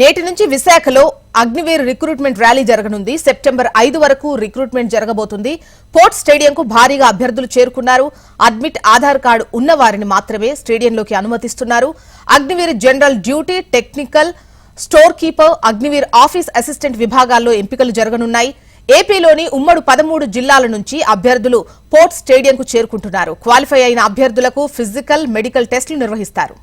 నేటి నుంచి విశాఖలో అగ్నివేరు రిక్రూట్మెంట్ ర్యాలీ జరగనుంది. సెప్టెంబర్ ఐదు వరకు రిక్రూట్మెంట్ జరగబోతుంది. పోర్ట్ స్టేడియంకు భారీగా అభ్యర్థులు చేరుకున్నారు. అడ్మిట్ ఆధార్ కార్డు ఉన్న వారిని మాత్రమే స్టేడియంలోకి అనుమతిస్తున్నారు. Agniveer general duty technical storekeeper Agniveer office assistant విభాగాల్లో ఎంపికలు జరగనున్నాయి. ఏపీలోని ఉమ్మడి పదమూడు జిల్లాల నుంచి అభ్యర్థులు పోర్ట్ స్టేడియంకు చేరుకుంటున్నారు. క్వాలిఫై అయిన అభ్యర్థులకు ఫిజికల్ మెడికల్ టెస్టులు నిర్వహిస్తారు.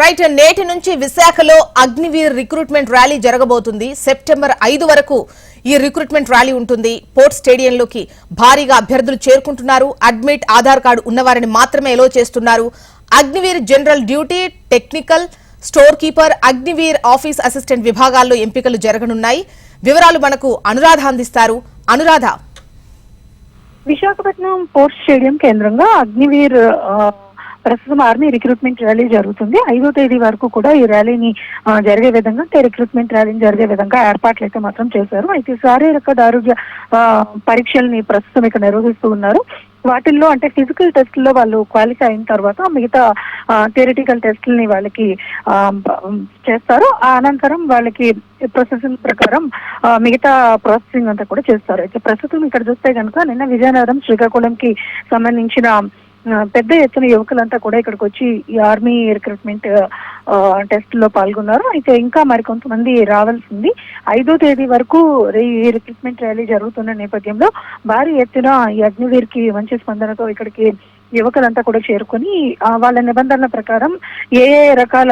రైట్ నేటి నుంచి విశాఖలో అగ్నివీర్ రిక్రూట్మెంట్ ర్యాలీ జరగబోతుంది. సెప్టెంబర్ ఐదు వరకు ఈ రిక్రూట్మెంట్ ర్యాలీ ఉంటుంది. పోర్ట్ స్టేడియంలోకి భారీగా అభ్యర్థులు చేరుకుంటున్నారు. అడ్మిట్ ఆధార్ కార్డు ఉన్నవారిని మాత్రమే ఎలో చేస్తున్నారు. Agniveer general duty technical storekeeper Agniveer office assistant విభాగాల్లో ఎంపికలు జరగనున్నాయి. వివరాలు మనకు అనురాధ అందిస్తారు. అనురాధ. విశాఖపట్నం పోర్ట్ స్టేడియం కేంద్రంగా అగ్నివీర్ ప్రస్తుతం ఆర్మీ రిక్రూట్మెంట్ ర్యాలీ జరుగుతుంది. ఐదో తేదీ వరకు కూడా ఈ ర్యాలీని జరిగే విధంగా అంటే రిక్రూట్మెంట్ ర్యాలీని జరిగే విధంగా ఏర్పాట్లు అయితే మాత్రం చేశారు. అయితే శారీరక ఆరోగ్య పరీక్షల్ని ప్రస్తుతం ఇక్కడ నిర్వహిస్తూ ఉన్నారు. వాటిల్లో అంటే ఫిజికల్ టెస్ట్లో వాళ్ళు క్వాలిఫై అయిన తర్వాత మిగతా థియరిటికల్ టెస్ట్లని వాళ్ళకి చేస్తారు. అనంతరం వాళ్ళకి ప్రొసెసింగ్ ప్రకారం మిగతా ప్రాసెసింగ్ అంతా కూడా చేస్తారు. అయితే ప్రస్తుతం ఇక్కడ చూస్తే కనుక నిన్న విజయనగరం శ్రీకాకుళంకి సంబంధించిన పెద్ద ఎత్తున యువకులంతా కూడా ఇక్కడికి వచ్చి ఈ ఆర్మీ రిక్రూట్మెంట్ టెస్ట్లో పాల్గొన్నారు. అయితే ఇంకా మరికొంతమంది రావాల్సింది. ఐదో తేదీ వరకు ఈ రిక్రూట్మెంట్ ర్యాలీ జరుగుతున్న నేపథ్యంలో భారీ ఎత్తున ఈ అగ్నివీర్కి మంచి స్పందనతో ఇక్కడికి యువకులంతా కూడా చేరుకొని వాళ్ళ నిబంధనల ప్రకారం ఏ ఏ రకాల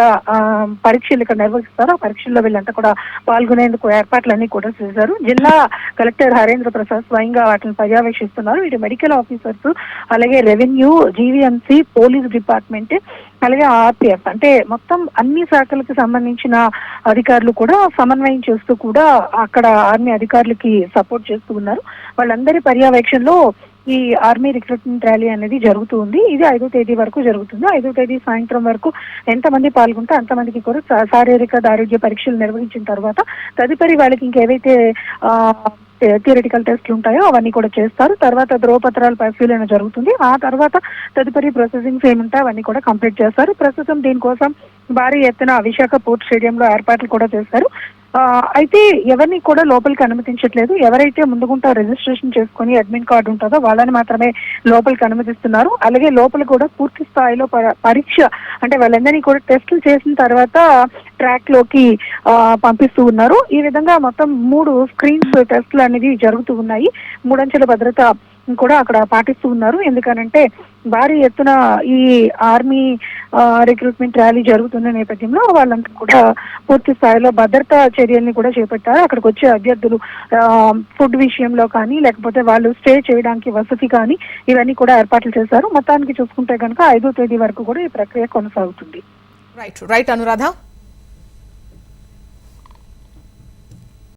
పరీక్షలు ఇక్కడ నిర్వహిస్తారో ఆ పరీక్షల్లో వీళ్ళంతా కూడా పాల్గొనేందుకు ఏర్పాట్లన్నీ కూడా చేశారు. జిల్లా కలెక్టర్ హరేంద్ర ప్రసాద్ స్వయంగా వాటిని పర్యవేక్షిస్తున్నారు. ఇటు మెడికల్ ఆఫీసర్స్ అలాగే రెవెన్యూ జీవీఎంసీ పోలీస్ డిపార్ట్మెంట్ అలాగే ఆర్పిఎఫ్ అంటే మొత్తం అన్ని శాఖలకు సంబంధించిన అధికారులు కూడా సమన్వయం చేస్తూ కూడా అక్కడ ఆర్మీ అధికారులకి సపోర్ట్ చేస్తూ ఉన్నారు. వాళ్ళందరి పర్యవేక్షణలో ఈ ఆర్మీ రిక్రూట్మెంట్ ర్యాలీ అనేది జరుగుతుంది ఇది ఐదో తేదీ వరకు జరుగుతుంది. ఐదో తేదీ సాయంత్రం వరకు ఎంతమంది పాల్గొంటే అంతమందికి కూడా శారీరక ఆరోగ్య పరీక్షలు నిర్వహించిన తర్వాత తదుపరి వాళ్ళకి ఇంకేవైతే థియరిటికల్ టెస్ట్లు ఉంటాయో అవన్నీ కూడా చేస్తారు. తర్వాత ధ్రువపత్రాల పరిశీలన జరుగుతుంది. ఆ తర్వాత తదుపరి ప్రొసెసింగ్స్ ఏముంటాయో అవన్నీ కూడా కంప్లీట్ చేస్తారు. ప్రస్తుతం దీనికోసం భారీ ఎత్తున విశాఖ పోర్ట్ స్టేడియంలో ఏర్పాట్లు కూడా చేస్తారు. అయితే ఎవరిని కూడా లోపలికి అనుమతించట్లేదు. ఎవరైతే ముందుగుంటా రిజిస్ట్రేషన్ చేసుకుని అడ్మిన్ కార్డు ఉంటుందో వాళ్ళని మాత్రమే లోపలికి అనుమతిస్తున్నారు. అలాగే లోపల కూడా పూర్తి స్థాయిలో పరీక్ష అంటే వాళ్ళందరినీ కూడా టెస్టులు చేసిన తర్వాత ట్రాక్లోకి పంపిస్తూ ఉన్నారు. ఈ విధంగా మొత్తం మూడు స్క్రీన్స్ టెస్టులు అనేది జరుగుతూ ఉన్నాయి. మూడంచెల భద్రత కూడా అక్కడ పాటిస్తూ ఉన్నారు. ఎందుకనంటే భారీ ఎత్తున ఈ ఆర్మీ రిక్రూట్మెంట్ ర్యాలీ జరుగుతున్న నేపథ్యంలో వాళ్ళంతా కూడా పూర్తి స్థాయిలో భద్రతా చర్యల్ని కూడా చేపట్టారు. అక్కడికి వచ్చే అభ్యర్థులు ఫుడ్ విషయంలో కానీ లేకపోతే వాళ్ళు స్టే చేయడానికి వసతి కానీ ఇవన్నీ కూడా ఏర్పాట్లు చేశారు. మొత్తానికి చూసుకుంటే కనుక ఐదో తేదీ వరకు కూడా ఈ ప్రక్రియ కొనసాగుతుంది. Right right Anuradha